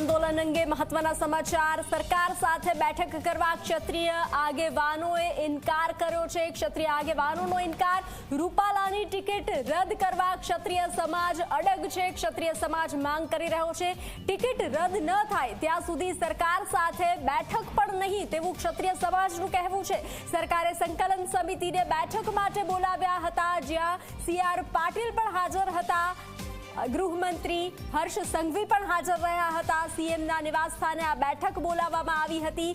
આંદોલન અંગે મહત્વના સમાચાર. સરકાર સાથે બેઠક કરવા ક્ષત્રિય આગેવાનોએ ઇનકાર કર્યો છે. ક્ષત્રિય આગેવાનોનો ઇનકાર. રૂપાલાની ટિકિટ રદ કરવા ક્ષત્રિય સમાજ અડગ છે. ક્ષત્રિય સમાજ માંગ કરી રહ્યો છે. ટિકિટ રદ ન થાય ત્યાં સુધી સરકાર સાથે બેઠક પણ નહીં તેવું ક્ષત્રિય સમાજનું કહેવું છે. સરકારે સંકલન સમિતિને બેઠક માટે બોલાવ્યા હતા, જ્યાં સી પાટીલ પણ હાજર હતા. ગૃહમંત્રી હર્ષ સંઘવી પણ હાજર રહ્યા હતા. સીએમના નિવાસ સ્થાને આ બેઠક બોલાવવામાં આવી હતી.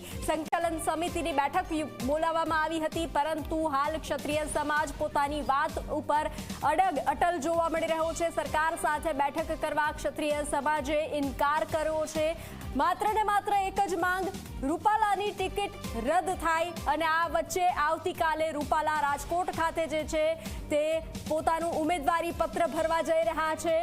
સંકલન સમિતિની બેઠક બોલાવવામાં આવી હતી, પરંતુ હાલ ક્ષત્રિય સમાજ પોતાની વાત ઉપર અડગ અટલ જોવા મળી રહ્યો છે. સરકાર સાથે બેઠક કરવા ક્ષત્રિય સમાજે ઇનકાર કર્યો છે. માત્ર ને માત્ર એક જ માંગ, રૂપાલાની ટિકિટ રદ થાય અને આ વચ્ચે આવતીકાલે રૂપાલા રાજકોટ ખાતે જે છે તે પોતાનું ઉમેદવારી પત્ર ભરવા જઈ રહ્યા છે.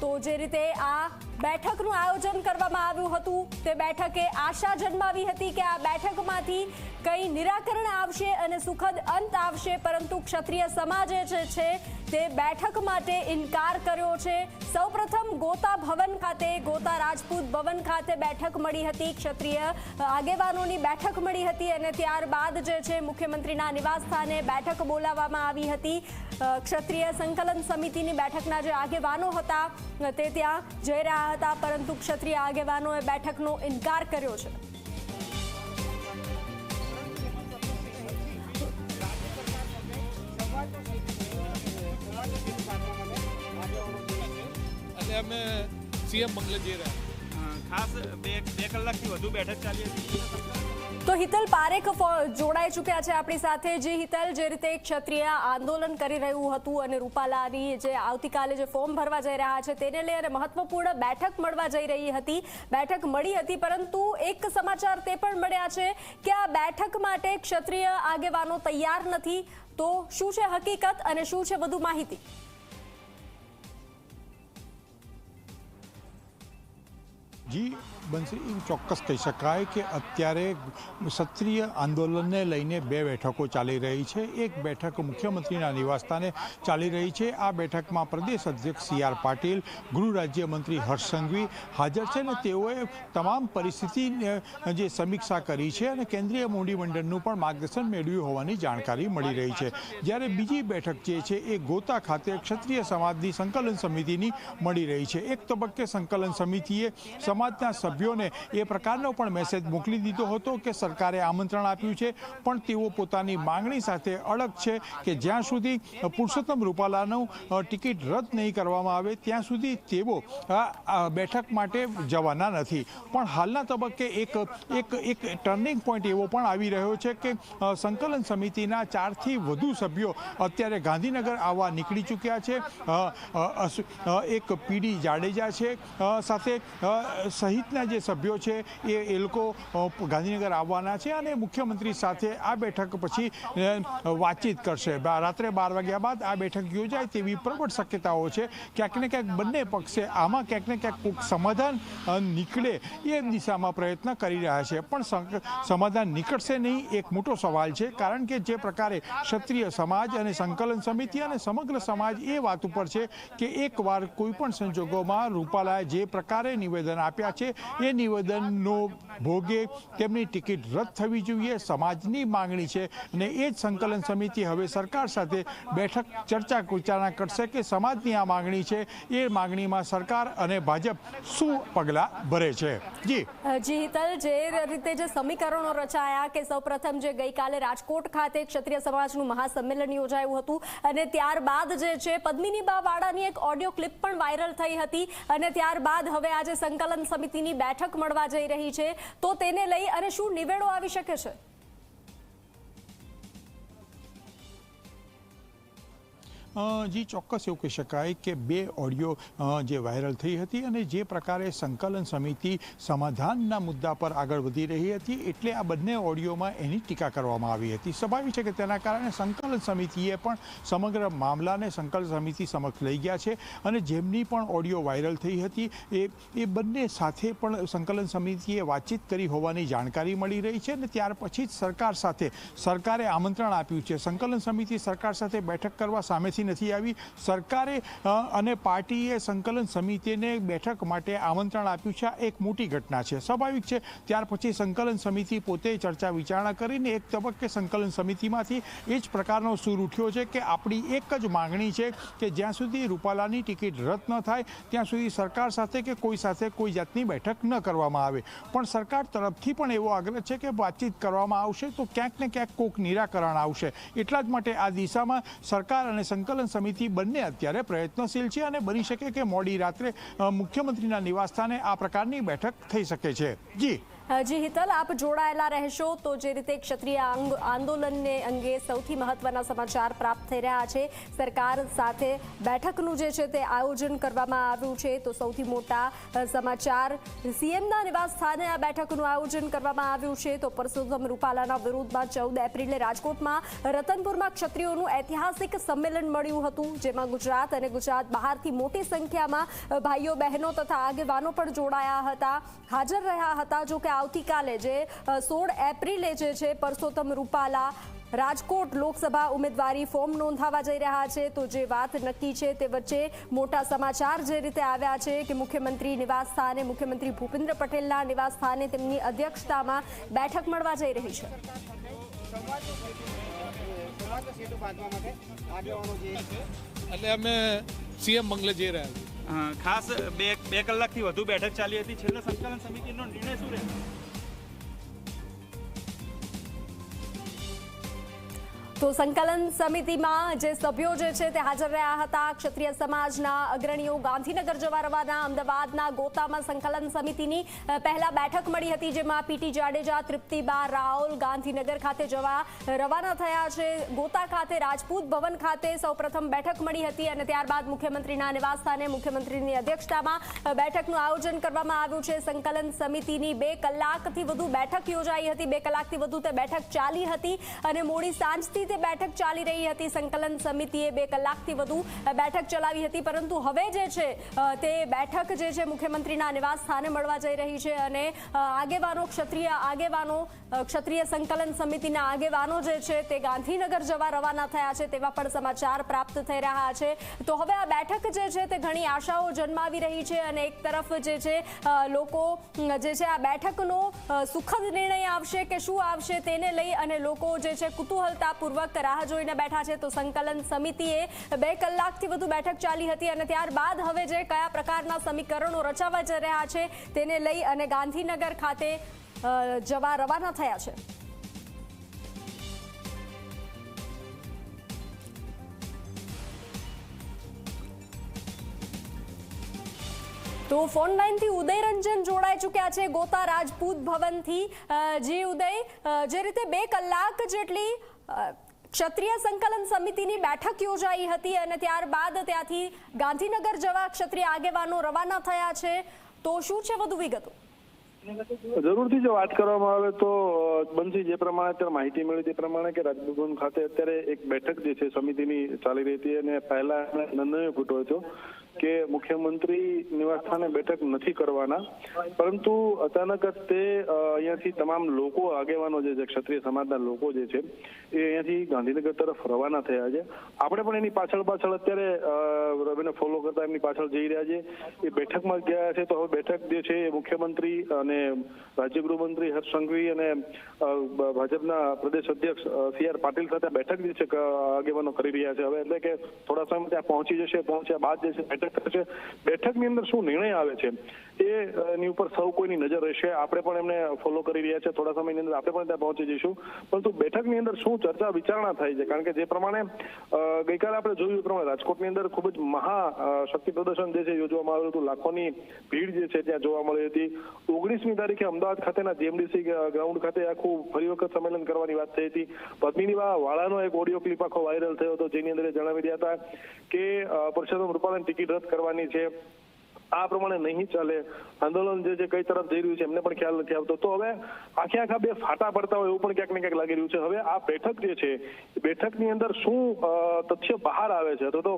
તો જે રીતે આ બેઠકનું આયોજન કરવામાં આવ્યું હતું. તે બેઠકે આશા જન્માવી હતી કે આ બેઠકમાંથી કઈ નિરાકરણ આવશે અને સુખદ અંત આવશે, પરંતુ ક્ષત્રિય સમાજે જે છે તે બેઠક માટે ઇનકાર કર્યો છે. સૌપ્રથમ ગોતા ભવન ખાતે, ગોતા રાજપૂત ભવન ખાતે બેઠક મળી હતી. ક્ષત્રિય આગેવાનોની બેઠક મળી હતી અને ત્યારબાદ જે છે મુખ્યમંત્રીના નિવાસસ્થાને બેઠક બોલાવવામાં આવી હતી. ક્ષત્રિય સંકલન સમિતિની બેઠકના જે આગેવાનો હતા, તે ત્યાં જઈ રહ્યા હતા પરંતુ ક્ષત્રિય આગેવાનોએ બેઠકનો ઇનકાર કર્યો છે. અને અમે સીએમ બંગલે જઈ રહ્યા. ખાસ બે બે કલાકથી વધુ બેઠક ચાલી હતી. તો હિતલ પારેખ જોડાઈ ચૂક્યા છે આપણી સાથે. જે હિતલ, જે રીતે ક્ષત્રિય આંદોલન કરી રહ્યું હતું અને રૂપાલાની જે આવતીકાલે જે ફોર્મ ભરવા જઈ રહ્યા છે, તેને લઈ અને મહત્વપૂર્ણ બેઠક મળવા જઈ રહી હતી. બેઠક મળી હતી, પરંતુ એક સમાચાર તે પણ મળ્યા છે કે આ બેઠક માટે ક્ષત્રિય આગેવાનો તૈયાર નથી. તો શું છે હકીકત અને શું છે વધુ માહિતી? જી બનશે એવું ચોક્કસ કહી શકાય કે અત્યારે ક્ષત્રિય આંદોલનને લઈને બે બેઠકો ચાલી રહી છે. એક બેઠક મુખ્યમંત્રીના નિવાસસ્થાને ચાલી રહી છે. આ બેઠકમાં પ્રદેશ અધ્યક્ષ સી આર પાટીલ, ગૃહ રાજ્યમંત્રી હર્ષ સંઘવી હાજર છે ને તેઓએ તમામ પરિસ્થિતિ જે સમીક્ષા કરી છે અને કેન્દ્રીય મંડળનું પણ માર્ગદર્શન મેળવ્યું હોવાની જાણકારી મળી રહી છે. જ્યારે બીજી બેઠક જે છે એ ગોતા ખાતે ક્ષત્રિય સમાજની સંકલન સમિતિની મળી રહી છે. એક તબક્કે સંકલન સમિતિએ સમાજના સભ્યોને એ પ્રકારનો પણ મેસેજ મોકલી દીધો હતો કે સરકારે આમંત્રણ આપ્યું છે. પણ તેઓ પોતાની માંગણી સાથે અડગ છે કે જ્યાં સુધી પુરુષોત્તમ રૂપાલાનું ટિકિટ રદ નહીં કરવામાં આવે, ત્યાં સુધી તેઓ બેઠક માટે જવાના નથી. પણ હાલના તબક્કે એક એક એક ટર્નિંગ પોઈન્ટ એવો પણ આવી રહ્યો છે કે સંકલન સમિતિના ચારથી વધુ સભ્યો અત્યારે ગાંધીનગર આવવા નીકળી ચૂક્યા છે. એક પીડી જાડેજા છે. સાથે સહિતના જે સભ્યો છે, એ એ લોકો ગાંધીનગર આવવાના છે અને મુખ્યમંત્રી સાથે આ બેઠક પછી વાતચીત કરશે. રાત્રે બાર વાગ્યા બાદ આ બેઠક યોજાય તેવી પ્રબળ શક્યતાઓ છે. ક્યાંક ને ક્યાંક બંને પક્ષે આમાં ક્યાંક ને ક્યાંક કોઈક સમાધાન નીકળે એ દિશામાં પ્રયત્ન કરી રહ્યા છે. પણ સમાધાન નીકળશે નહીં એક મોટો સવાલ છે, કારણ કે જે પ્રકારે ક્ષત્રિય સમાજ અને સંકલન સમિતિ અને સમગ્ર સમાજ એ વાત ઉપર છે કે એકવાર કોઈ પણ સંજોગોમાં રૂપાલાએ જે પ્રકારે નિવેદન આપ્યા છે. એ નિવેદનનો ભોગે તેમની ટિકિટ રદ થવી જોઈએ, સમાજની માંગણી છે અને એ જ સંકલન સમિતિ હવે સરકાર સાથે બેઠક ચર્ચા વિચારણા કરશે કે સમાજની આ માંગણી છે. એ માંગણીમાં સરકાર અને ભાજપ શું પગલાં ભરે છે? જી. જી, હિતલ, જે રીતે જે સમીકરણો રચાયા કે સૌપ્રથમ જે ગઈકાલે રાજકોટ ખાતે ક્ષત્રિય સમાજનું મહાસંમેલન યોજાયું હતું અને ત્યારબાદ જે છે પદ્મિની બા વાડાની એક ઓડિયો ક્લિપ પણ વાયરલ થઈ હતી અને ત્યારબાદ હવે આજે સંકલન સમિતિની બેઠક મળવા જઈ રહી છે. તો તેને લઈ અને શું નિવેડો આવી શકે છે? જી, ચોક્કસ એવું કહી શકાય કે બે ઓડિયો જે વાયરલ થઈ હતી અને જે પ્રકારે સંકલન સમિતિ સમાધાનના મુદ્દા પર આગળ વધી રહી હતી, એટલે આ બંને ઓડિયોમાં એની ટીકા કરવામાં આવી હતી. સ્વાભાવિક છે કે તેના કારણે સંકલન સમિતિએ પણ સમગ્ર મામલાને સંકલન સમિતિ સમક્ષ લઈ ગયા છે અને જેમની પણ ઓડિયો વાયરલ થઈ હતી, એ એ બંને સાથે પણ સંકલન સમિતિએ વાતચીત કરી હોવાની જાણકારી મળી રહી છે અને ત્યાર પછી જ સરકાર સાથે, સરકારે આમંત્રણ આપ્યું છે. સંકલન સમિતિ સરકાર સાથે બેઠક કરવા સામેથી પાછી નથી આવી. સરકારે અને પાર્ટીએ સંકલન સમિતિને બેઠક માટે આમંત્રણ આપ્યું છે. એક મોટી ઘટના છે. સ્વાભાવિક છે. ત્યાર પછી સંકલન સમિતિ પોતે ચર્ચા વિચારણા કરીને એક તબક્કે સંકલન સમિતિમાંથી એ જ પ્રકારનો સૂર ઉઠ્યો છે કે આપણી એક જ માગણી છે કે જ્યાં સુધી રૂપાલાની ટિકિટ રદ ન થાય, ત્યાં સુધી સરકાર સાથે કે કોઈ સાથે કોઈ જાતની બેઠક ન કરવામાં આવે. પણ સરકાર તરફથી પણ એવો આગ્રહ છે કે વાતચીત કરવામાં આવશે તો ક્યાંક ને ક્યાંક કોક નિરાકરણ આવશે. એટલા જ માટે આ દિશામાં સરકાર અને સંકલન સમિતિ બંને અત્યારે પ્રયત્નશીલ છે અને બની શકે કે મોડી રાત્રે મુખ્યમંત્રીના નિવાસસ્થાને આ પ્રકારની બેઠક થઈ શકે છે. જી. જી, હિતલ, આપ જોડાયેલા રહેશો તો જે રીતે ક્ષત્રિય આંદોલનને અંગે સૌથી મહત્વના સમાચાર પ્રાપ્ત થઈ રહ્યા છે, સરકાર સાથે બેઠકનું જે છે તે આયોજન કરવામાં આવ્યું છે, તો સૌથી મોટા સમાચાર, સીએમના નિવાસ સ્થાને આ બેઠકનું આયોજન કરવામાં આવ્યું છે, તો પરસોત્તમ રૂપાલાના વિરોધમાં ચૌદ એપ્રિલે રાજકોટમાં રતનપુરમાં ક્ષત્રિયોનું ઐતિહાસિક સંમેલન મળ્યું હતું, જેમાં ગુજરાત અને ગુજરાત બહારથી મોટી સંખ્યામાં ભાઈઓ બહેનો તથા આગેવાનો પણ જોડાયા હતા, હાજર રહ્યા હતા, જો કે આવતીકાલે જે સોળ એપ્રિલે જે છે પરસોત્તમ રૂપાલા રાજકોટ લોકસભા ઉમેદવારી ફોર્મ નોંધાવા જઈ રહ્યા છે. તો જે વાત નક્કી છે તે વચ્ચે મોટા સમાચાર જે રીતે આવ્યા છે કે મુખ્યમંત્રી નિવાસ સ્થાને મુખ્યમંત્રી ભૂપેન્દ્ર પટેલના નિવાસ સ્થાને તેમની અધ્યક્ષતામાં બેઠક મળવા જઈ રહી છે. એટલે અમે સીએમ બંગલે જઈ રહ્યા છીએ. ખાસ બે બે કલાકથી વધુ બેઠક ચાલી હતી. છેલ્લે સંકલન સમિતિનો નિર્ણય શું રહેશે? તો સંકલન સમિતિમાં જે સભ્યો જે છે તે હાજર રહ્યા હતા. ક્ષત્રિય સમાજના અગ્રણીઓ ગાંધીનગર જવા રવાના, અમદાવાદના ગોતામાં સંકલન સમિતિની પહેલા બેઠક મળી હતી જેમાં પીટી જાડેજા, તૃપ્તિબા રાહુલ ગાંધીનગર ખાતે જવા રવાના થયા છે. ગોતા ખાતે રાજપૂત ભવન ખાતે સૌપ્રથમ બેઠક મળી હતી અને ત્યારબાદ મુખ્યમંત્રીના નિવાસસ્થાને મુખ્યમંત્રીની અધ્યક્ષતામાં બેઠકનું આયોજન કરવામાં આવ્યું છે. સંકલન સમિતિની બે કલાકથી વધુ બેઠક યોજાઈ હતી. બે કલાકથી વધુ તે બેઠક ચાલી હતી અને મોડી સાંજથી તે બેઠક ચાલી રહી હતી. સંકલન સમિતિએ બે કલાકથી વધુ બેઠક ચલાવી હતી. પરંતુ હવે જે છે તે બેઠક જે છે, મુખ્યમંત્રીના નિવાસ સ્થાને મળવા જઈ રહી છે અને આગેવાનો ક્ષત્રિય આગેવાનો ક્ષત્રિય સંકલન સમિતિના આગેવાનો જે છે, તે ગાંધીનગર જવા રવાના થયા છે તેવા પણ સમાચાર પ્રાપ્ત થઈ રહ્યા છે. તો હવે આ બેઠક જે છે, તે ઘણી આશાઓ જન્માવી રહી છે અને એક તરફ જે છે લોકો જે છે, આ બેઠકનો સુખદ નિર્ણય આવશે કે શું આવશે તેને લઈ અને લોકો જે છે, કુતૂહલતાપૂર્વક રાહ જોઈને બેઠા છે તો સંકલન સમિતિએ બે કલાકથી વધુ બેઠક ચાલી હતી અને ત્યારબાદ હવે જે કયા પ્રકારના સમીકરણો રચાવા જઈ રહ્યા છે તેને લઈ અને ગાંધીનગર ખાતે જવા રવાના થયા છે. તો ફોન લાઈનથી ઉદયરંજન જોડાઈ ચૂક્યા છે. ગોતા રાજપૂત ભવનથી જી ઉદય જે રીતે બે કલાક જેટલી ક્ષત્રિય સંકલન સમિતિની બેઠક યોજાઈ હતી અને ત્યારબાદ ત્યાંથી ગાંધીનગર જવા ક્ષત્રિય આગેવાનો રવાના થયા છે. તો શું છે વધુ વિગતો? જરૂરથી જો વાત કરવામાં આવે તો બંસી જે પ્રમાણે અત્યારે માહિતી મળી તે પ્રમાણે કે રાજભવન ખાતે અત્યારે એક બેઠક જે છે સમિતિની ચાલી રહી હતી અને પહેલા એમણે ફૂટો હતો. કે મુખ્યમંત્રી નિવાસસ્થાને બેઠક નથી કરવાના. પરંતુ અચાનક જ તે અહીંયાથી તમામ લોકો, આગેવાનો જે છે, ક્ષત્રિય સમાજના લોકો જે છે, એ અહીંયાથી ગાંધીનગર તરફ રવાના થયા છે. આપણે પણ એની પાછળ પાછળ અત્યારે રવિને ફોલો કરતા એમની પાછળ જઈ રહ્યા છે. એ બેઠકમાં ગયા છે. તો હવે બેઠક જે છે, એ મુખ્યમંત્રી અને રાજ્ય ગૃહમંત્રી હર્ષ સંઘવી અને ભાજપના પ્રદેશ અધ્યક્ષ સી આર પાટીલ સાથે બેઠક જે છે આગેવાનો કરી રહ્યા છે. હવે એટલે કે થોડા સમય ત્યાં પહોંચી જશે. પહોંચ્યા બાદ જે છે, બેઠક થશે બેઠકની અંદર શું નિર્ણય આવે છે? એની ઉપર સૌ કોઈની નજર રહેશે. આપણે પણ એમને ફોલો કરી રહ્યા છે. થોડા સમયની અંદર આપણે પણ ત્યાં પહોંચી જઈશું. પરંતુ બેઠકની અંદર શું ચર્ચા, વિચારણા થાય છે? કારણ કે જે પ્રમાણે ગઈકાલે આપણે જોયું પ્રમાણે રાજકોટની અંદર ખૂબ જ મહા શક્તિ પ્રદર્શન જે છે યોજવામાં આવ્યું હતું. લાખોની ભીડ જે છે ત્યાં જોવા મળી હતી. ઓગણીસમી તારીખે અમદાવાદ ખાતેના જીએમડીસી ગ્રાઉન્ડ ખાતે આખું ફરી વખત સંમેલન કરવાની વાત થઈ હતી. પદ્મિની વાળાનો એક ઓડિયો ક્લિપ આખો વાયરલ થયો હતો, જેની અંદર જણાવી રહ્યા હતા કે પરસોત્તમ રૂપાલાની ટિકિટ રદ કરવાની છે. આ પ્રમાણે નહીં ચાલે. આંદોલન જે છે કઈ તરફ જઈ રહ્યું છે એમને પણ ખ્યાલ નથી આવતો. તો હવે આખે આખા બે ફાટા પડતા હોય એવું પણ ક્યાંક ને ક્યાંક લાગી રહ્યું છે. હવે આ બેઠક જે છે બેઠકની અંદર શું તથ્ય બહાર આવે છે? અથવા તો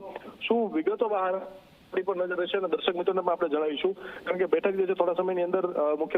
શું વિગતો બહાર પર નજર રહેશે? અને દર્શક મિત્રોને પણ આપણે જણાવીશું. કારણ કે બેઠક જે છે, થોડા સમયની અંદર મુખ્ય